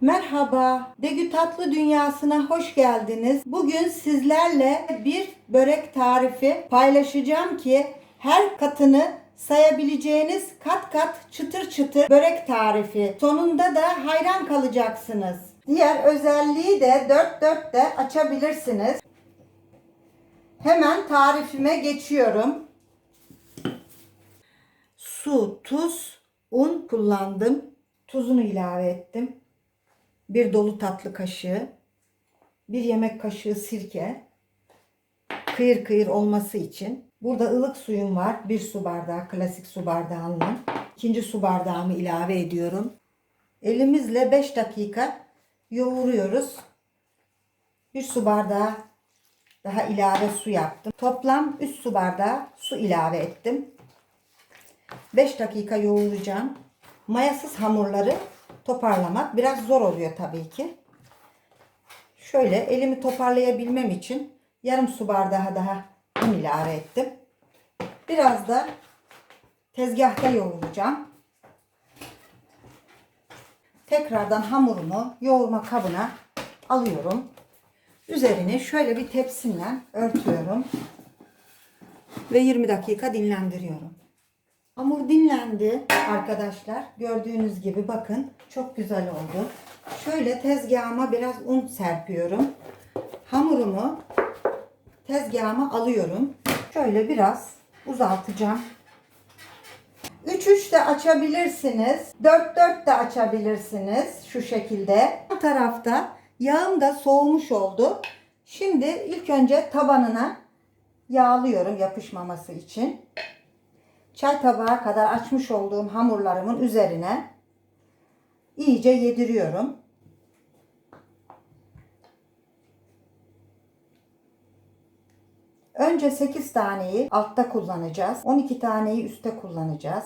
Merhaba, Degü Tatlı Dünyası'na hoş geldiniz. Bugün sizlerle bir börek tarifi paylaşacağım ki her katını sayabileceğiniz kat kat çıtır çıtır börek tarifi. Sonunda da hayran kalacaksınız. Diğer özelliği de dört dörtte açabilirsiniz. Hemen tarifime geçiyorum. Su, tuz, un kullandım. Tuzunu ilave ettim. Bir dolu tatlı kaşığı. Bir yemek kaşığı sirke. Kıyır kıyır olması için. Burada ılık suyum var. Bir su bardağı klasik su bardağımla. İkinci su bardağımı ilave ediyorum. Elimizle 5 dakika yoğuruyoruz. Bir su bardağı daha ilave su yaptım. Toplam 3 su bardağı su ilave ettim. 5 dakika yoğuracağım. Mayasız hamurları toparlamak biraz zor oluyor tabii ki. Şöyle elimi toparlayabilmem için yarım su bardağı daha un ilave ettim. Biraz da tezgahta yoğuracağım. Tekrardan hamurumu yoğurma kabına alıyorum. Üzerini şöyle bir tepsimle örtüyorum. Ve 20 dakika dinlendiriyorum. Hamur dinlendi arkadaşlar. Gördüğünüz gibi bakın çok güzel oldu. Şöyle tezgahıma biraz un serpiyorum. Hamurumu tezgahıma alıyorum. Şöyle biraz uzatacağım. 3-3 de açabilirsiniz. 4-4 de açabilirsiniz. Şu şekilde. Bu tarafta yağım da soğumuş oldu. Şimdi ilk önce tabanına yağlıyorum yapışmaması için çay tabağı kadar açmış olduğum hamurlarımın üzerine iyice yediriyorum. Önce 8 taneyi altta kullanacağız. 12 taneyi üstte kullanacağız.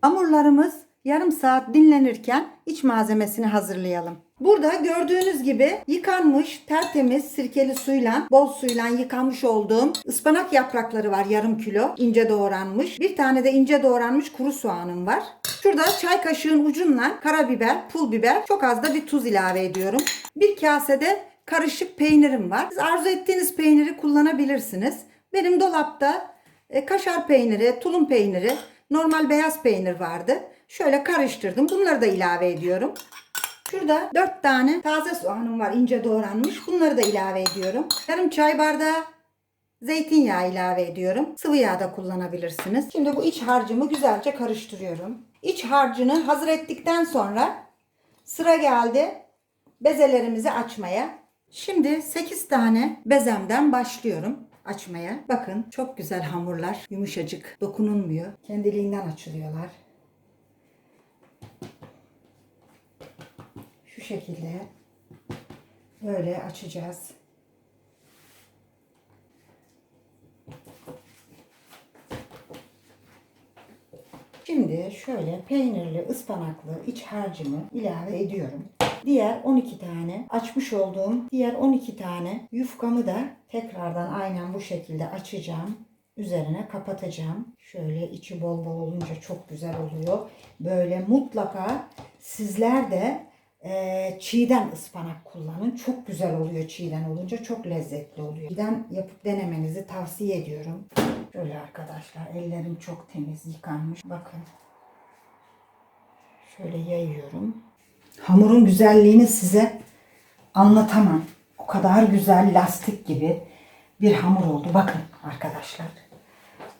Hamurlarımız yarım saat dinlenirken iç malzemesini hazırlayalım. Burada gördüğünüz gibi yıkanmış tertemiz sirkeli suyla bol suyla yıkanmış olduğum ıspanak yaprakları var yarım kilo ince doğranmış. Bir tane de ince doğranmış kuru soğanım var. Şurada çay kaşığın ucundan karabiber, pul biber, çok az da bir tuz ilave ediyorum. Bir kasede karışık peynirim var. Siz arzu ettiğiniz peyniri kullanabilirsiniz. Benim dolapta e, kaşar peyniri, tulum peyniri, normal beyaz peynir vardı. Şöyle karıştırdım. Bunları da ilave ediyorum. Şurada 4 tane taze soğanım var ince doğranmış. Bunları da ilave ediyorum. Yarım çay bardağı zeytinyağı ilave ediyorum. Sıvı yağ da kullanabilirsiniz. Şimdi bu iç harcımı güzelce karıştırıyorum. İç harcını hazır ettikten sonra sıra geldi bezelerimizi açmaya. Şimdi 8 tane bezemden başlıyorum açmaya. Bakın çok güzel hamurlar. Yumuşacık, dokunulmuyor. Kendiliğinden açılıyorlar. Şu şekilde böyle açacağız. Şimdi şöyle peynirli ıspanaklı iç harcımı ilave ediyorum. Diğer 12 tane açmış olduğum diğer 12 tane yufkamı da tekrardan aynen bu şekilde açacağım. Üzerine kapatacağım. Şöyle içi bol bol olunca çok güzel oluyor. Böyle mutlaka sizler de e, çiğden ıspanak kullanın. Çok güzel oluyor çiğden olunca. Çok lezzetli oluyor. Çiğden yapıp denemenizi tavsiye ediyorum. Şöyle arkadaşlar ellerim çok temiz yıkanmış. Bakın. Şöyle yayıyorum. Hamurun güzelliğini size anlatamam. O kadar güzel lastik gibi bir hamur oldu. Bakın arkadaşlar.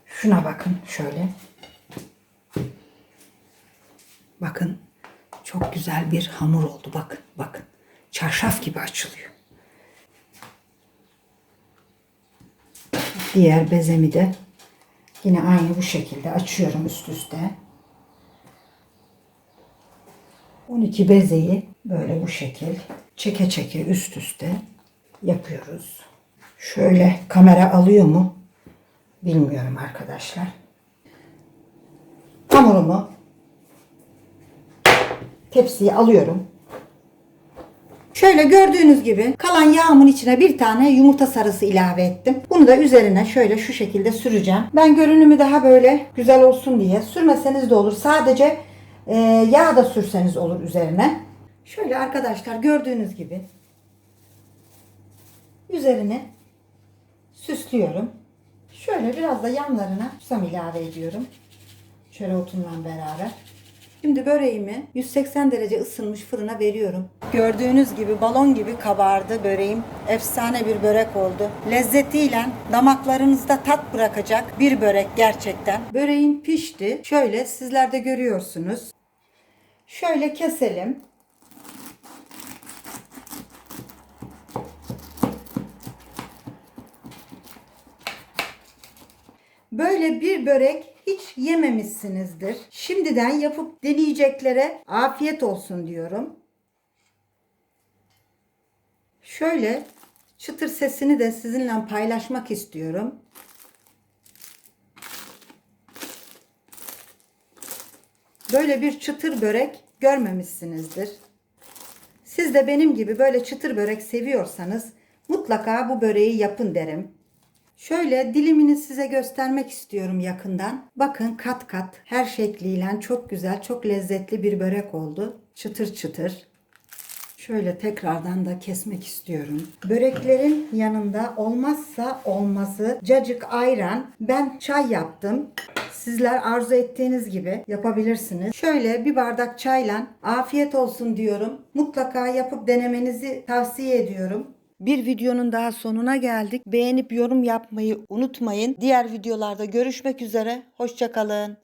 Şuna bakın şöyle. Bakın çok güzel bir hamur oldu. Bakın bakın. Çarşaf gibi açılıyor. Diğer bezemi de yine aynı bu şekilde açıyorum üst üste. 12 bezeyi böyle bu şekil çeke çeke üst üste yapıyoruz. Şöyle kamera alıyor mu bilmiyorum arkadaşlar. Hamurumu tepsiye alıyorum. Şöyle gördüğünüz gibi kalan yağımın içine bir tane yumurta sarısı ilave ettim. Bunu da üzerine şöyle şu şekilde süreceğim. Ben görünümü daha böyle güzel olsun diye sürmeseniz de olur. Sadece e, yağ da sürseniz olur üzerine. Şöyle arkadaşlar gördüğünüz gibi üzerine süslüyorum. Şöyle biraz da yanlarına susam ilave ediyorum. Şöyle otunla beraber. Şimdi böreğimi 180 derece ısınmış fırına veriyorum. Gördüğünüz gibi balon gibi kabardı böreğim. Efsane bir börek oldu. Lezzetiyle damaklarınızda tat bırakacak bir börek gerçekten. Böreğim pişti. Şöyle sizler de görüyorsunuz. Şöyle keselim. Böyle bir börek hiç yememişsinizdir. Şimdiden yapıp deneyeceklere afiyet olsun diyorum. Şöyle çıtır sesini de sizinle paylaşmak istiyorum. Böyle bir çıtır börek görmemişsinizdir. Siz de benim gibi böyle çıtır börek seviyorsanız mutlaka bu böreği yapın derim. Şöyle dilimini size göstermek istiyorum yakından. Bakın kat kat her şekliyle çok güzel, çok lezzetli bir börek oldu. Çıtır çıtır. Şöyle tekrardan da kesmek istiyorum. Böreklerin yanında olmazsa olmazı cacık ayran. Ben çay yaptım. Sizler arzu ettiğiniz gibi yapabilirsiniz. Şöyle bir bardak çayla afiyet olsun diyorum. Mutlaka yapıp denemenizi tavsiye ediyorum. Bir videonun daha sonuna geldik. Beğenip yorum yapmayı unutmayın. Diğer videolarda görüşmek üzere. Hoşçakalın.